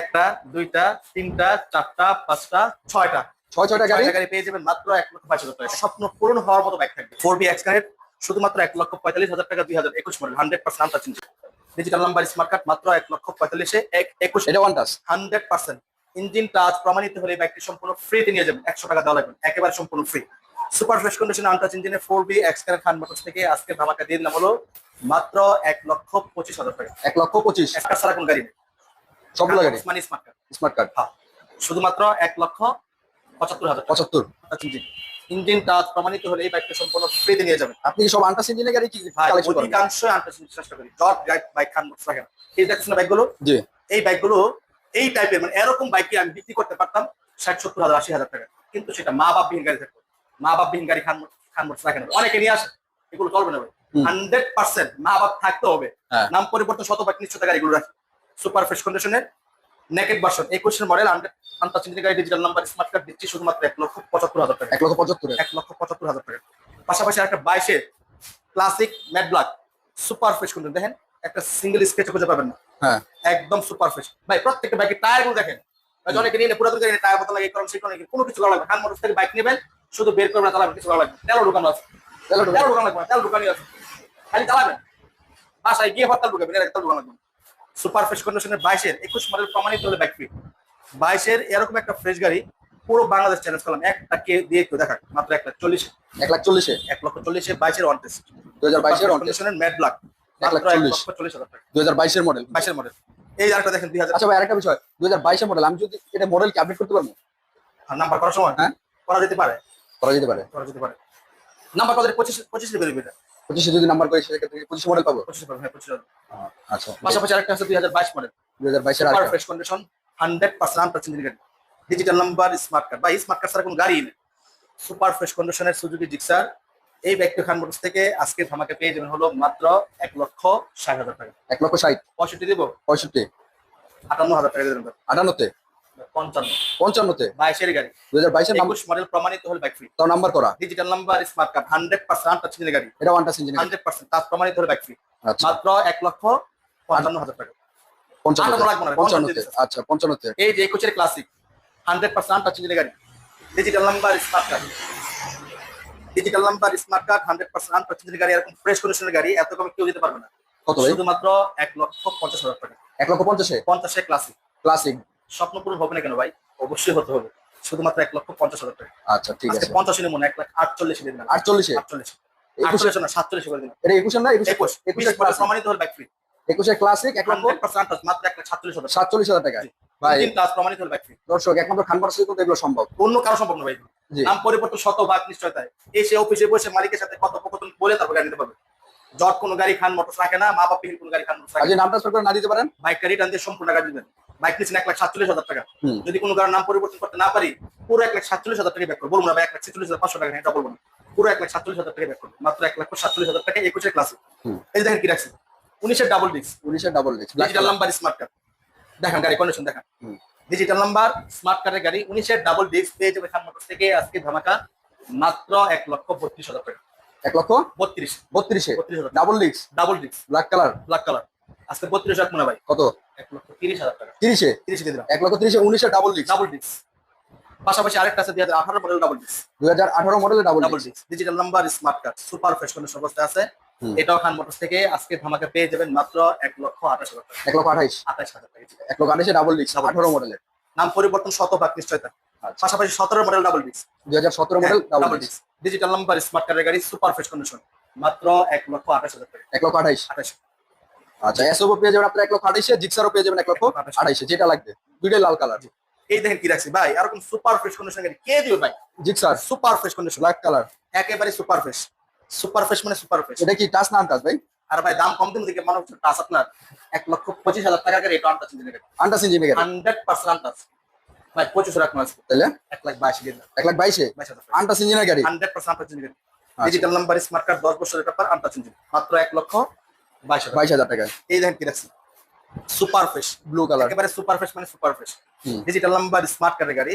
একটা দুইটা তিনটা চারটা পাঁচটা ছয়টা। ছয় ছয়টা গাড়ি? গাড়ি পেয়ে যাবেন মাত্র এক লক্ষ বাইশ হাজার টাকা। স্বপ্ন পূরণ হওয়ার মতো বাইক থাকবে। ফোর বি এক্সকারেট শুধুমাত্র এক লক্ষ পঁয়তাল্লিশ হাজার টাকা দুই হাজার একুশ model hundred percent untouch digital number smart card মাত্র এক লক্ষ পঁয়তাল্লিশে এক একুশ। এটা one touch hundred percent engine touch প্রমাণিত হলে বাইকটি সম্পূর্ণ ফ্রিতে নিয়ে যাবেন। একশো টাকা দেওয়া লাগবে একেবারে সম্পূর্ণ free super fresh condition untouch ইঞ্জিনে ফোর বি এক্সকারেট খান মোটরস থেকে আজকে ধামাকা দিয়ে দিলাম হলো মাত্র এক লক্ষ পঁচিশ হাজার টাকা। এক লক্ষ পঁচিশ। একটা সারা কোন গাড়ি। সবগুলো গাড়ি মানে স্মার্ট কার্ড স্মার্ট কার্ড হ্যাঁ শুধুমাত্র এক লক্ষ পঁচাত্তর হাজার পঁচাত্তর। ইঞ্জিন ইঞ্জিন টাচ প্রমাণিত হলে এই বাইকটা সম্পূর্ণ ফ্রিতে নিয়ে যাবেন। আপনি কি সব আন্টাস ইঞ্জিনের গাড়ি কি ভাই কালেকশন করেন? চেষ্টা করি। জব বাইক খান মোটরস রাখেন এই দেখছেন বাইকগুলো জি। এই বাইকগুলো এই টাইপের মানে এরকম বাইককে আমি বিক্রি করতে পারতাম ষাট সত্তর হাজার আশি হাজার টাকা। কিন্তু সেটা মা বাপবিহীন গাড়ি থাকতো। মা বাপবিহীন গাড়ি খান খান মোটরস রাখেন অনেকে নিয়ে আসে। এগুলো চলবে না হান্ড্রেড পার্সেন্ট মা বাপ থাকতে হবে। হ্যাঁ। নাম পরিবর্তন শত বাইক নিশ্চয়তা গাড়িগুলো রাখি। সুপার ফ্রেশ কন্ডিশনের নেকেড ভার্সন একুশের মডেল আনটাচ গাড়ি ডিজিটাল নাম্বার স্মার্ট কার্ড দিচ্ছি শুধুমাত্র এক লক্ষ পঁচাত্তর হাজার টাকা। এক লক্ষ পঁচাত্তর এক লক্ষ পঁচাত্তর হাজার টাকা। পাশাপাশি একটা বাইশের classic matte black super fresh condition দেখেন একটা সিঙ্গেল স্কেচ খুঁজে পাবেন না। হ্যাঁ। একদম সুপার ফ্রেশ ভাই প্রত্যেকটা বাইকের টায়ারগুলো দেখেন। ভাই, অনেকে নিয়ে পুরাতন গাড়ি টায়ার বদল লাগে কারণ সেই কারণে কোনো কিছু করা লাগবে খান মোটর থেকে বাইক নেবেন শুধু বের করবেন চালাবেন কিছু করা লাগবে তেল ঢুকানো আছে। তেল। তেল লাগবে তেল ঢুকানি আছে। খালি চালাবেন। বাসায় গিয়ে হরতাল ঢুকাবেন এর তেল ঢুকানো লাগবে সুপার ফ্রেশ কন্ডিশনের বাইশের একুশ মডেল প্রমাণিত হলে ফ্রি বাইশের এরকম একটা ফ্রেশ গাড়ি পুরো বাংলাদেশ চ্যালেঞ্জ করলাম। একটা কে দিয়ে একটু দেখা মাত্র এক লাখ চল্লিশে। এক লাখ চল্লিশে? এক লক্ষ চল্লিশে বাইশের ওয়ান টেস্ট দু হাজার বাইশের ম্যাট লাখ চল্লিশ। হাজার টাকা। দু হাজার বাইশের মডেল বাইশের মডেল এই আরেকটা দেখেন দুই হাজার আচ্ছা ভাই আরেকটা বিষয়। দু হাজার বাইশের মডেল আমি যদি এটা মডেল কি আপডেট করতে পারব? নাম্বার করার সময়? হ্যাঁ। করা যেতে পারে। করা যেতে পারে। করা যেতে পারে। নাম্বার কত? পঁচিশ পঁচিশ বেরোবে এটা। পঁচিশে যদি নাম্বার করে সেক্ষেত্রে পঁচিশ মডেল পাবো? পঁচিশ পাবে হ্যাঁ পঁচিশ আচ্ছা পাশাপাশি আরেকটা আছে দুই হাজার বাইশ মডেল দু হাজার বাইশের আরেকটা। Fresh condition hundred percent percent digital number smart card বা স্মার্ট কার্ড ছাড়া কোনো গাড়ি নেই। সুপার ফ্রেশ কন্ডিশনের সুজুকি জিক্সার এই ব্যক্তি খান মোটরস থেকে আজকে ধামাকে পেয়ে যাবেন হলো মাত্র এক লক্ষ ষাট হাজার টাকা। এক লক্ষ ষাট। পঁয়ষট্টি দেবো? পঁয়ষট্টি। আটান্ন হাজার টাকা দেবেন। আটান্নতে? পঞ্চান্ন। পঞ্চান্নতে? বাইশের গাড়ি। দু হাজার বাইশের একুশ মডেল প্রমাণিত হলে বাইক ফ্রি তাও নাম্বার করা? Digital number smart card hundred percent গাড়ি। এটা one touch engine hundred percent তার প্রমাণিত হলে বাইক ফ্রি আচ্ছা। মাত্র এক লক্ষ পঞ্চান্ন হাজার টাকা। পঞ্চান্নতে। আটান্ন লাগবে না, পঞ্চান্নতে। পঞ্চান্ন আচ্ছা পঞ্চান্নতে। এই যে একুশের ক্লাসিক হান্ড্রেড পার্সেন্ট টাচ গাড়ি। Digital number smart card digital number smart card hundred percent touch গাড়ি এরকম ফ্রেশ কন্ডিশনের গাড়ি এত কমে কেউ দিতে পারবে না। কত শুধুমাত্র এক লক্ষ পঞ্চাশ হাজার টাকা। এক লক্ষ পঞ্চাশে? পঞ্চাশে ক্লাসিক ক্লাসিক স্বপ্ন পূরণ হবে না কেন ভাই? অবশ্যই হতে হবে। শুধুমাত্র এক লক্ষ পঞ্চাশ হাজার টাকা। আচ্টা ঠিক আছে। পঞ্চাশ মনে এক লাখ আটচল্লিশ দিন। আটচল্লিশে? আটচল্লিশ। একুশে? আটচল্লিশ না সাতচল্লিশ করে দিন। এটা একুশের না? একুশে একুশ। একুশ প্রমাণিত হলে বাইক ফ্রি একুশের ক্লাসিক এক লক্ষ মাত্র এক লাখ সাতচল্লিশ হাজার সাতচল্লিশ হাজার টাকা। ভাই। ক্লাস প্রমাণিত হলে বাইক ফ্রি দর্শক একমাত্র খান পার্সেল এগুলো সম্ভব। অন্য কারও সম্ভব না ভাই। নাম পরিবর্তন নিশ্চয়তায়। এসে অফিসে বসে মালিকের সাথে কত কথন বলে তারপর গাড়ি নিতে পারবে। জট কোনো গাড়ি খান মোটর রাখে না মা বাপিহীন কোনো গাড়ি খান মোটর আর যদি নাম ট্রান্সফার করে না দিতে পারেন? বাইক গাড়ি টান দিয়ে সম্পূর্ণ গাড়ি দিবেন। বাইক নিচ্ছেন এক লাখ সাতচল্লিশ হাজার টাকা। যদি কোনো গাড়ির নাম পরিবর্তন করতে না পারি পুরো এক লাখ সাতচল্লিশ হাজার টাকা ব্যাক করব। বলব না এক লাখ ছেচল্লিশ হাজার পাঁচশো টাকা এটা বলব না। পুরো এক লাখ সাতচল্লিশ হাজার টাকা ব্যাক করব। মাত্র এক লাখ সাতচল্লিশ হাজার টাকা একুশের ক্লাসে এই দেখেন কি রাখছি। উনিশের ডাবল ডিস্ক উনিশের double disc digital number smart card দেখেন গাড়ি কন্ডিশন দেখেন। ডিজিটাল নাম্বার স্মার্ট কার্ডের গাড়ি উনিশের ডাবল ডিস্ক পেয়ে যাবে খান মোটরস থেকে আজকে ধামাকা মাত্র এক লক্ষ বত্রিশ হাজার টাকা। এক লক্ষ বত্রিশ। বত্রিশে। বত্রিশ হাজার double disc double disc black colour black colour আজকে বত্রিশ হাজার মনে ভাই। কত? এক লক্ষ তিরিশ হাজার টাকা। তিরিশে? তিরিশ দিয়ে দিলাম। এক লক্ষ তিরিশে ডাবল ডিস্ক ডাবল ডিস্ক পাশাপাশি আরেকটা আছে দুই হাজার আঠারো মডেল ডাবল ডিস্ক দুই হাজার আঠারো double double disc digital number smart card super fresh অবস্থায় আছে। এটাও খান মোটরস থেকে আজকে ধামাকা পেয়ে যাবেন মাত্র এক লক্ষ আঠাশ হাজার টাকা। এক লক্ষ আঠাইশ। আঠাশ হাজার টাকা। এক লক্ষ আঠাইশে ডাবল ডিস্ক আঠারো মডেলের নাম পরিবর্তন শত ভাগ নিশ্চয়তা আচ্ছা। পাশাপাশি সতেরো মডেল ডাবল ডিস্ক দুই হাজার সতেরো model double disc disc digital number smart কার্ডের গাড়ি সুপার ফ্রেশ কন্ডিশন মাত্র এক লক্ষ আঠাশ হাজার টাকা। এক লক্ষ আঠাইশ। আঠাশ আচ্ছা এসওবো পেয়ে যাবেন আপনার এক লক্ষ আঠাইশে জিক্সারও পেয়ে যাবেন এক লক্ষ আঠাইশে যেটা লাগবে। দুইটাই লাল কালার এই দেখেন কি রাখছি ভাই এরকম সুপার ফ্রেশ কন্ডিশন কে দিবে ভাই? Gixxer. Super fresh condition black colour একেবারে সুপার ফ্রেশ সুপার ফ্রেশ মানে সুপার ফ্রেশ এটা কি টাচ না টাচ ভাই? আর ভাই দাম কম দিন দিকে মনে হচ্ছে টাচ আপনার। এক লক্ষ পঁচিশ হাজার টাকা আনটাচ ইঞ্জিনের গাড়ি। Untouch hundred percent untouch. ভাই পঁচিশ রাখুন আজকে। তাহলে? এক লাখ বাইশ এক লাখ বাইশে? আন্টাস ইঞ্জিনের গাড়ি? হান্ড্রেড পার্সেন্ট আনটাচ ইঞ্জিন আচ্ছা। ডিজিটাল নাম্বার স্মার্ট কার্ড দশ বছরের ব্যাপার আনটাচ ইঞ্জিন মাত্র এক লক্ষ বাইশ হাজার। টাকায়। এই দেখেন কি রাখছি সুপার ফ্রেশ ব্লু কালার একেবারে সুপার ফ্রেশ মানে super fresh digital number smart কার্ডের গাড়ি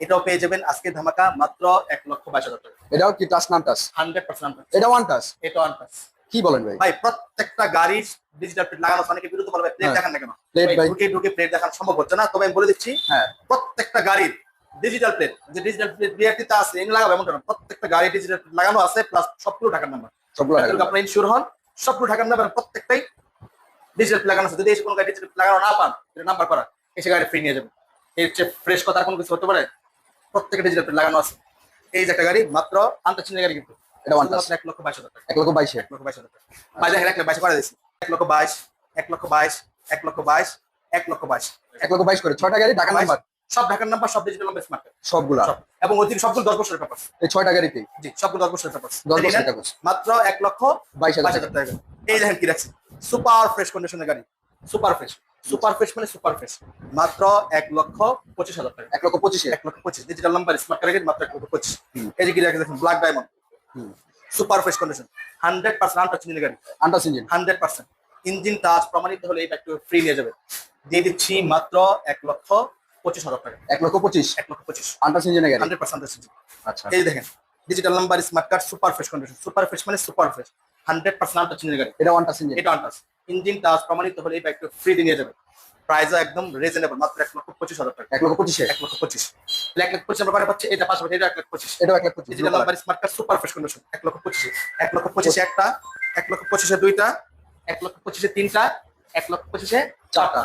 এটাও পেয়ে যাবেন আজকে ধামাকা মাত্র এক লক্ষ বাইশ হাজার টাকা। এটাও কি টাচ নাম টাচ হান্ড্রেড পার্সেন্ট এটা ওয়ান টাচ এটাও আনটাচ কি বলেন ভাই? ভাই প্রত্যেকটা গাড়ির ডিজিটাল প্লেট লাগানো। অনেকে বিরুদ্ধে বলবে প্লেট হ্যাঁ। দেখান না কেন? প্লেট ভাই, ভাই। ঢুকে ঢুকে প্লেট দেখানো সম্ভব হচ্ছে না। তবে আমি বলে দিচ্ছি হ্যাঁ। প্রত্যেকটা গাড়ির ডিজিটাল প্লেট যে ডিজিটাল প্লেট বিআরটিতে আছে এনে লাগাবো এমনটা না। প্রত্যেকটা গাড়ি ডিজিটাল লাগানো আছে প্লাস সবগুলো ঢাকার নাম্বার সবগুলো আপনারা ইনশিওর হন সবগুলো ঢাকার নাম্বার প্রত্যেকটাই ডিজিটাল লাগানো আছে। যদি এসে কোনো গাড়ি ডিজিটাল লাগানো না পান নাম্বার করা এসে গাড়ি ফ্রি নিয়ে যাবেন। এর চেয়ে ফ্রেশ কথা আর কোনো কিছু হতে পারে? প্রত্যেকটা ডিজিটাল প্লেট লাগানো আছে। এই যে একটা গাড়ি মাত্র আন্তর্চিনের গাড়ি কিন্তু। এটা ওয়ান এক লক্ষ বাইশ হাজার এক লক্ষ বাইশ। এক লক্ষ বাইশ হাজার বাইশ এক লক্ষ বাইশ করে দিয়েছি। এক লক্ষ বাইশ এক লক্ষ বাইশ এক লক্ষ বাইশ এক লক্ষ বাইশ। এক লক্ষ বাইশ করে। ছয়টা গাড়ি ঢাকা নাম্বার। সব ঢাকার নাম্বার সব ডিজিটাল নাম্বার স্মার্ট সবগুলা। সব। এবং সবগুলো দশ বছরের পেপার এই ছয়টা গাড়িতে জি সবগুলো দশ বছরের পেপার দশ বছর কাগজ মাত্র এক লক্ষ বাইশ হাজার টাকা। এই দেখেন কি রাখছি সুপার ফ্রেশ কন্ডিশনের গাড়ি। Super fresh. সুপার ফ্রেশ মানে সুপার ফ্রেশ। মাত্র এক লক্ষ পঁচিশ হাজার টাকা। এক লক্ষ পঁচিশে এক লক্ষ পঁচিশ। ডিজিটাল নাম্বার স্মার্ট কার্ড মাত্র এক লক্ষ পঁচিশ। এই যে কি রাখছে দেখুন black diamond. Super fresh condition hundred percent untouch গাড়ি। Untouch engine hundred percent. Engine touch প্রমাণিত হলে এটা একটু ফ্রি নিয়ে যাবে। দিয়ে দিচ্ছি মাত্র এক লক্ষ পঁচিশ হাজার টাকা এক লক্ষ পঁচিশ এক লক্ষ পঁচিশ আন্টাস ইঞ্জিনের গাড়ি হান্ড্রেড পার্সেন্ট আচ্ছা এই দেখেন digital number smart card super fresh condition super fresh মানে super fresh hundred percent untouch গাড়ি এটা ইঞ্জিন এটা আনটাচ ইঞ্জিন টাচ প্রমাণিত হলে এটা একটু ফ্রি নিয়ে যাবে প্রাইসও একদম রিজনেবল মাত্র এক লক্ষ পঁচিশ হাজার টাকা এক লক্ষ পঁচিশে এক লক্ষ পঁচিশ এক লক্ষ পঁচিশ আমরা পাচ্ছি এটা পাশাপাশি এটা এক লক্ষ পঁচিশ এটাও এক লক্ষ পঁচিশ digital number smart card super fresh condition এক লক্ষ পঁচিশে এক লক্ষ পঁচিশে একটা এক লক্ষ পঁচিশে দুইটা এক লক্ষ পঁচিশে তিনটা এক লক্ষ পঁচিশে চারটা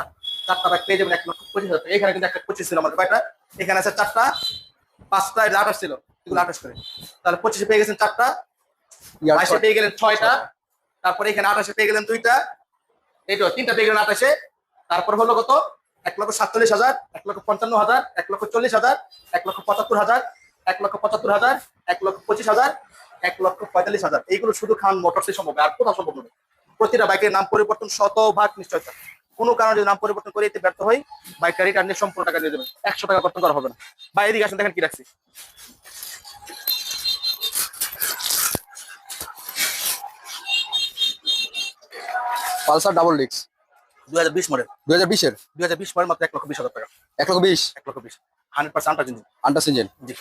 চারটা ব্যাগ পেয়ে যাবেন এক লক্ষ পঁচিশ হাজার টাকা। এখানে কিন্তু একটা পঁচিশ ছিল আমাদের কয়টা এখানে আছে চারটা পাঁচটা এটা আঠাশ ছিল এগুলো আঠাশ করে তাহলে পঁচিশে পেয়ে গেছেন চারটা বাইশে পেয়ে গেলেন ছয়টা তারপরে এখানে আঠাশে পেয়ে গেলেন দুইটা। এই তো তিনটা পেয়ে গেলেন আঠাশে। তারপর হলো কত? এক লক্ষ সাতচল্লিশ হাজার এক লক্ষ পঞ্চান্ন হাজার এক লক্ষ চল্লিশ হাজার এক লক্ষ পঁচাত্তর হাজার এক লক্ষ পঁচাত্তর হাজার এক লক্ষ পঁচিশ হাজার এক লক্ষ পঁয়তাল্লিশ হাজার। এইগুলো শুধু খান মোটরসে সম্ভব আর কোথাও সম্ভব নয়। প্রতিটা বাইকের নাম পরিবর্তন শতভাগ নিশ্চয়তা। কোনো কারণে যদি নাম পরিবর্তন করে এতে ব্যর্থ হয় বাইকটা রিটার্ন নিয়ে সম্পূর্ণ টাকা দিয়ে দেবেন। একশো টাকা কর্তন করা হবে না। বা এদিকে আসেন দেখেন কি রাখছি। পালসার ডাবল ডিক্স দুই হাজার বিশ মডেল দুই হাজার বিশের দুই হাজার বিশ মডেল মাত্র এক লক্ষ বিশ হাজার টাকা। এক লক্ষ বিশ? এক লক্ষ বিশ। Hundred percent engine untouch engine জি।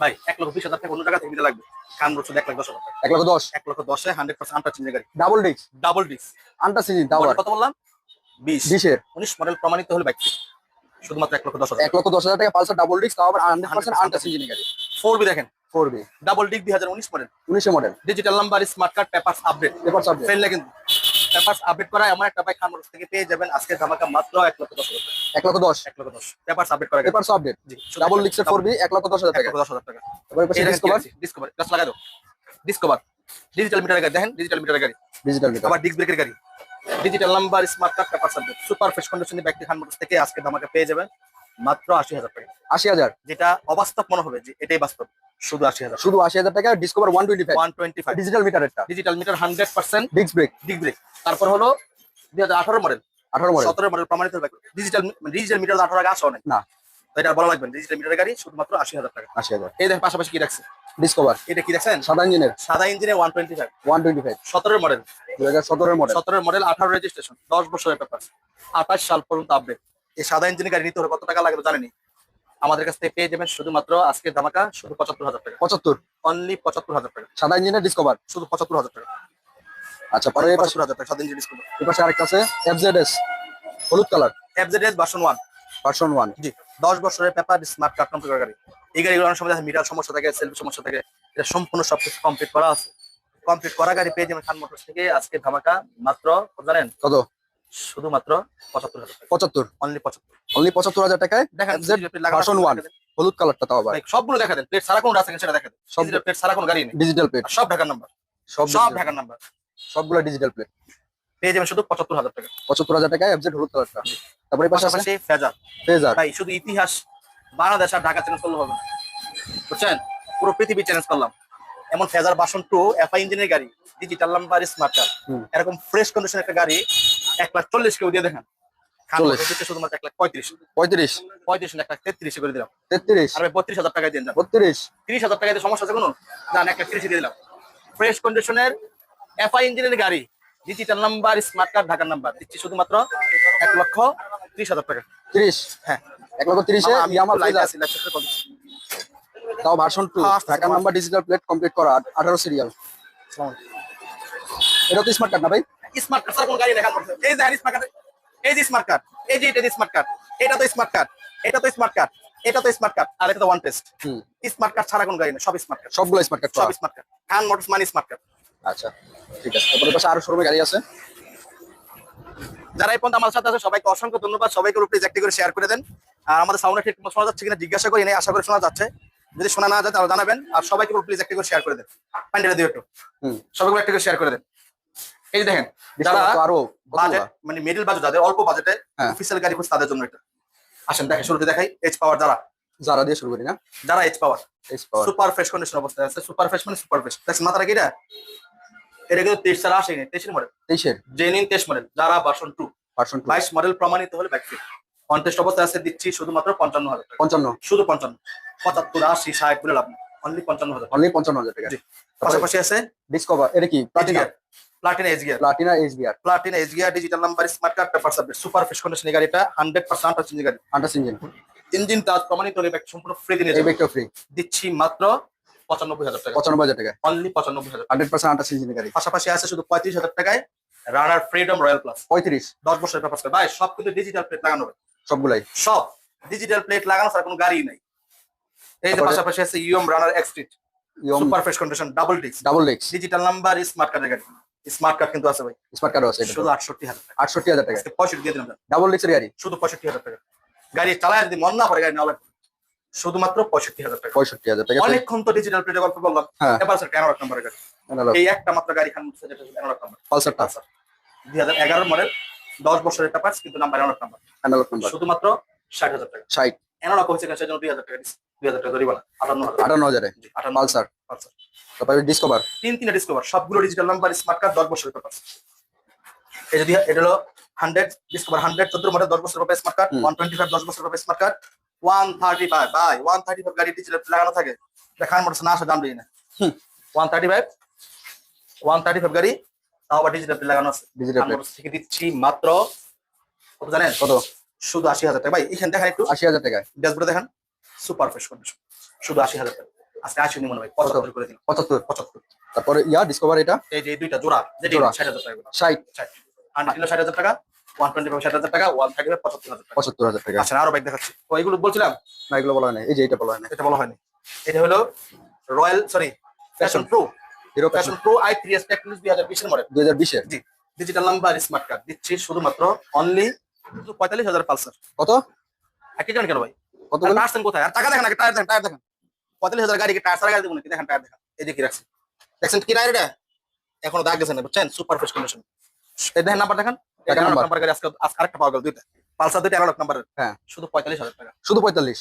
ভাই এক লক্ষ বিশ হাজার টাকা অন্য টাকা থেকে লাগবে। কান বছর এক লাখ দশ হাজার টাকা। এক লক্ষ দশ। এক লক্ষ দশে হান্ড্রেড পার্সেন্ট আন্টার ইঞ্জিন গাড়ি। ডাবল ডিক্স ডাবল ডিস আন্টাস ইঞ্জিন তাও কত বললাম? বিশ। উনিশ মডেল প্রমাণিত হলে বাইক শুধুমাত্র এক লক্ষ দশ হাজার। এক লক্ষ দশ হাজার টাকা পালসার ডাবল ডিক্স তাও আবার হান্ড্রেড পার্সেন্ট 100% আন্টাস ইঞ্জিনের গাড়ি। ফোর বি দেখেন। ফোর বি ডাবল ডিক দুই হাজার উনিশ মডেল উনিশে model digital number smart card paper update paper subject ফেললে কিন্তু। পেপার আপডেট করা এমন একটা বাইক খান থেকে পেয়ে যাবেন। আজকে ধামাকা মাত্র এক লক্ষ দশ হাজার এক লক্ষ দশ। এক লক্ষ দশ। পেপার আপডেট করা পেপার সাবজেক্ট জি ডাবল ফোর বি এক লক্ষ দশ হাজার টাকা। দশ হাজার টাকা। এবার ডিসকভার ডিসকভার গাছ লাগাই দাও। ডিসকভার ডিজিটাল মিটার গাড়ি দেখেন? ডিজিটাল মিটার গাড়ি। ডিজিটাল মিটার আবার ডিস্ক ব্রেকের গাড়ি। Digital number smart card paper subject super fresh কন্ডিশনে ব্যক্তি খান মোটরস থেকে আজকে ধামাকা পেয়ে যাবেন মাত্র আশি হাজার টাকা। আশি হাজার? যেটা অবাস্তব মনে হবে যে এটাই বাস্তব শুধু আশি হাজার। শুধু আশি হাজার টাকা Discover one twenty five one twenty five digital মিটারেরটা digital meter hundred percent disc brake disc brake তারপর হলো দুই হাজার আঠারো মডেল আঠারো মডেল সতেরো মডেল প্রমাণিত ডিজিটাল ডিজিটাল মিটার আঠারো টাকা আসে অনেক। না। এটা বলা লাগবে ডিজিটাল মিটার গাড়ি শুধুমাত্র আশি হাজার টাকা। আশি হাজার। এই দেখেন পাশাপাশি কি রাখছে? ডিসকভার এটা কি দেখছেন? সাদা ইঞ্জিনের। সাদা ইঞ্জিনে one twenty five one twenty five সতেরো মডেল দুই হাজার সতেরোর মডেল সতেরো মডেল আঠারো রেজিস্ট্রেশন দশ বছরের পেপার আঠাশ সাল পর্যন্ত আপডেট এই সাদা ইঞ্জিনের গাড়ি নিতে হলে কত টাকা লাগবে জানেনি আমাদের কাছ থেকে পেয়ে যাবেন শুধুমাত্র আজকে ধামাকা শুধু পঁচাত্তর হাজার টাকা। পঁচাত্তর। অনলি পঁচাত্তর হাজার টাকা। সাদা ইঞ্জিনের ডিসকভার শুধু পঁচাত্তর হাজার টাকা। আচ্ছা পরে পঁচাত্তর হাজার টাকা সাদা ইঞ্জিন ডিসকাউন্ট এই পাশে আরেকটা আছে এফজেড এস হলুদ colour. FZ version one version one জি। দশ বছরের পেপার স্মার্ট কার্ড কম্পিউটার গাড়ি। এই গাড়িগুলো অনেক সময় মিটার সমস্যা থাকে সেলফি সমস্যা থাকে। এটা সম্পূর্ণ সবকিছু কমপ্লিট করা আছে। কমপ্লিট করা গাড়ি পেয়ে যাবেন খান মোটরস থেকে। আজকে ধামাকা মাত্র জানেন? কত? শুধুমাত্র পঁচাত্তর হাজার পঁচাত্তর? অনলি পঁচাত্তর। অনলি পঁচাত্তর হাজার টাকায় FZ ভার্সন ওয়ান হলুদ কালারটা তাও ভাই, সবগুলো দেখা দেন প্লেট সারা কোন রাস্তা সেটা দেখা দেন সব প্লেট সারা কোন গাড়ি নেই। ডিজিটাল প্লেট সব ঢাকার নাম্বার সব। ঢাকার নাম্বার সবগুলো ডিজিটাল প্লেট পেয়ে যাবেন শুধু পঁচাত্তর হাজার টাকা। পঁচাত্তর হাজার টাকায় এফজেড হলুদ কালারটা তারপরে পাশে আছে? পাশাপাশি ফেজার ফেজার ভাই শুধু ইতিহাস বাংলাদেশ আর ঢাকা চ্যালেঞ্জ করলে হবে না। বুঝছেন? পুরো পৃথিবী চ্যালেঞ্জ করলাম। এমন ফেজার বাসন টু এফআই ইঞ্জিনের গাড়ি ডিজিটাল নাম্বার স্মার্ট কার্ড এরকম ফ্রেশ কন্ডিশন একটা গাড়ি এক লাখ চল্লিশ কেউ দিয়ে দেখেন। শুধুমাত্র এক লাখ পঁয়ত্রিশ। পঁয়ত্রিশ। পঁয়ত্রিশ না, এক লাখ তেত্রিশ করে দিলাম। তেত্রিশ। আর বত্রিশ হাজার টাকায় দিয়ে যান বত্রিশ। তিরিশ হাজার টাকায় দিয়ে সমস্যা আছে কোনো? জান এক লাখ তিরিশ দিয়ে দিলাম। ফ্রেশ কন্ডিশনের এফআই ইঞ্জিনের গাড়ি ডিজিটাল নাম্বার স্মার্ট কার্ড ঢাকার নাম্বার। দিচ্ছি শুধুমাত্র এক লক্ষ ত্রিশ হাজার টাকা। ত্রিশ? হ্যাঁ। এক লক্ষ তিরিশে আমি আমার ফেজার আছি। তাও ভার্সন টু ঢাকার নাম্বার ডিজিটাল প্লেট কমপ্লিট করা আঠারো সিরিয়াল এটা তো স্মার্ট কার্ড না ভাই? স্মার্ট কার্ড কোন গাড়ি দেখা করছে এই যে স্মার্ট কার্ড এই যে স্মার্ট কার্ড এই যে এটা স্মার্ট কার্ড এটা তো স্মার্ট কার্ড এটা তো স্মার্ট কার্ড এটা তো স্মার্ট কার্ড আর এটা তো ওয়ান টেস্ট স্মার্ট কার্ড ছাড়া কোন গাড়ি না সব স্মার্ট কার্ড সবগুলো স্মার্ট কার্ড সব স্মার্ট কার্ড খান মোটরস মানে স্মার্ট কার্ড আচ্ছা ঠিক আছে। তারপরে পাশে আরও শোরুমে গাড়ি আছে। যারা এই পর্যন্ত আমার সাথে আছে সবাইকে অসংখ্য ধন্যবাদ। সবাইকে প্লিজ একটি করে শেয়ার করে দেন। আর আমাদের সাউন্ড ঠিক শোনা যাচ্ছে কিনা জিজ্ঞাসা করি নাই আশা করে শোনা যাচ্ছে। যদি শোনা না যায় তাহলে জানাবেন। আর সবাইকে প্লিজ একটি করে শেয়ার করে দেন। পান্ডেরা দিও একটু। সবাইকে একটি করে শেয়ার করে দেন। এই যে দেখেন যারা আরও বাজেট মানে মিডল বাজেট যাদের অল্প বাজেটে হ্যাঁ। অফিসিয়াল গাড়ি খুঁজছে তাদের জন্য এটা আসেন দেখেন শুরুতে দেখাই। এইচ পাওয়ার যারা। যারা দিয়ে শুরু করি না? যারা H power super fresh condition অবস্থায় আছে। সুপার ফ্রেশ মানে সুপার ফ্রেশ মাথাটা কি এটা কিন্তু তেইশ সালে আসেনি তেইশের মডেল তেইশের। জেনিন তেইশ মডেল যারা বাসন টু পার্সন বাইশ মডেল প্রমাণিত হলে কন্টেস্ট অবস্থায় আছে দিচ্ছি শুধুমাত্র পঞ্চান্ন হাজার পঞ্চান্ন। শুধু পঞ্চান্ন। পঁচাত্তর আশি ষাট বলে লাভ অনলি পঞ্চান্ন হাজার অনলি পঞ্চান্ন হাজার টাকা। পাশাপাশি আছে? ডিসকভার এটা কি? Platina Platina H gear Platina HBR Platina H gear digital number smart card paper super condition hundred percent গাড়ি। আন্টাস ইঞ্জিন ইঞ্জিন টাচ প্রমাণিত হলে সম্পূর্ণ ফ্রি এই ব্যাগটা ফ্রি দিচ্ছি মাত্র পঁচানব্বই হাজার টাকা। পঁচানব্বই হাজার টাকা। অনলি পঁচানব্বই হাজার হান্ড্রেড পার্সেন্ট আন্টাস ইঞ্জিনের গাড়ি। পাশাপাশি আছে শুধু পঁয়ত্রিশ হাজার টাকায় রানার ফ্রিডম রয়্যাল প্লাস পঁয়ত্রিশ। দশ বছরের পেপার ভাই সব কিন্তু ডিজিটাল প্লেট লাগানো হবে সবগুলাই। সব ডিজিটাল প্লেট লাগানো ছাড়া কোনো গাড়ি নাই। এই যে পাশাপাশি আছে UM Runner Xtreet super fresh condition double disc double ডেক্স ডিজিটাল নাম্বার স্মার্ট কার্ডের গাড়ি। স্মার্ট কার্ড কিন্তু আছে ভাই। স্মার্ট কার্ডও আছে শুধু আটষট্টি হাজার টাকা। আটষট্টি হাজার টাকা। পঁয়ষট্টি দিয়ে দিলাম। ডাবল গাড়ি? শুধু পঁয়ষট্টি হাজার টাকা। গাড়ি চালায় যদি মন না করে গাড়ি না লাগবে। শুধুমাত্র পঁয়ষট্টি হাজার টাকা। পঁয়ষট্টি হাজার টাকা। অনেকক্ষণ তো ডিজিটাল প্লেটে গল্প বললাম। হ্যাঁ। এবার স্যার কেন নাম্বারের গাড়ি এই একটা মাত্র গাড়ি খান যেটা এনারক নাম্বার পালসারটা স্যার দুই হাজার এগারো মডেল দশ বছরের পেপার কিন্তু number analogue number analogue number শুধুমাত্র ষাট হাজার টাকা। ষাট। এনারক হয়েছে সেজন্য দুই হাজার টাকা দুই হাজার টাকা জরিমানা। আটান্ন হাজার। আটান্ন হাজারে। আটান্ন। পালসার পালসার তারপরে ডিসকভার তিন তিনটা ডিসকভার সবগুলো ডিজিটাল নাম্বার স্মার্ট কার্ড দশ বছরের পেপার এই যদি এটা হলো হান্ড্রেড ডিসকভার হান্ড্রেড চোদ্দ মডেল দশ বছরের paper smart card one twenty five দশ বছরের paper smart card one thirty five by one thirty five গাড়ি লাগানো থাকে। দেখান মোটর না আসা দাম দিই না। One thirty five one thirty five গাড়ি তাও আবার ডিজিটাল লাগানো আছে। থেকে দিচ্ছি মাত্র কত জানেন? কত? শুধু আশি হাজার টাকা। ভাই এখানে দেখেন একটু। আশি হাজার টাকায়। ড্যাশবোর্ডে দেখেন। সুপার ফ্রেশ কন্ডিশন শুধু আশি হাজার টাকা। আজকে আশি মনে হয়। পঁচাত্তর করে দিন পঁচাত্তর। পঁচাত্তর। তারপরে ইয়া ডিসকভার এটা? এই যে দুইটা জোড়া। যেটি। ষাট হাজার টাকা। ষাট। ষাট। হান্ড্রেড ষাট হাজার টাকা। ওয়ান টোয়েন্টি ফাইভ ষাট হাজার টাকা ওয়ান থার্টি ফাইভ পঁচাত্তর হাজার টাকা। পঁচাত্তর হাজার টাকা। আচ্ছা আরও বাইক দেখাচ্ছি। তো বলছিলাম? না এগুলো বলা হয় না এই যে এটা বলা হয় এটা বলা হয়নি। এটা হলো royal sorry fashion pro Hero fashion pro I three S technics দুই হাজার বিশের মডেল দুই হাজার বিশের জি ডিজিটাল নাম্বার স্মার্ট কার্ড দিচ্ছি শুধুমাত্র অনলি পঁয়তাল্লিশ হাজার পালসার। কত? জানেন কেন ভাই? কত আর কোথায়? আর টাকা দেখেন আগে টায়ার দেখেন টায়ার দেখেন। পঁয়তাল্লিশ হাজার গাড়ি টায়ার সারা গাড়ি দেবো নাকি? দেখেন টায়ার দেখেন। এই যে কি রাখছি। দেখছেন কি টায়ার এটা? এখনও দাগ গেছে না বুঝছেন? সুপার ফ্রেশ কন্ডিশন এই দেখেন নাম্বার দেখেন। টাকা নাম্বার। নাম্বার গাড়ি আজকে আজকে আরেকটা পাওয়া গেল দুইটা পালসার দুইটা এগারো নম্বরের হ্যাঁ। শুধু পঁয়তাল্লিশ হাজার টাকা শুধু পঁয়তাল্লিশ